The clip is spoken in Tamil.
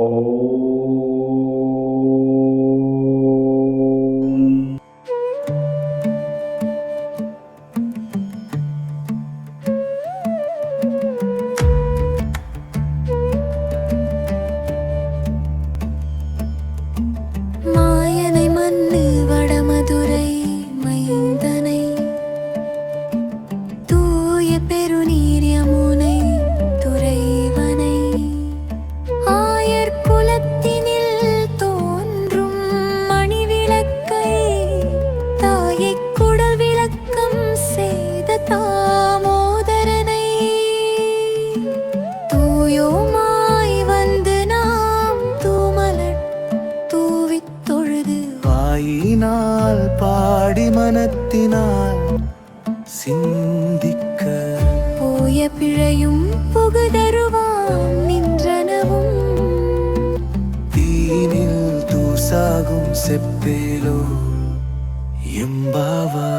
ॐ வாயினால் பாடி மனத்தினால் சிந்திக்க. போய பிழையும் புகுதருவான் நின்றனவும். தீனில் தூசாகும் செப்பேலோ எம்பாவா.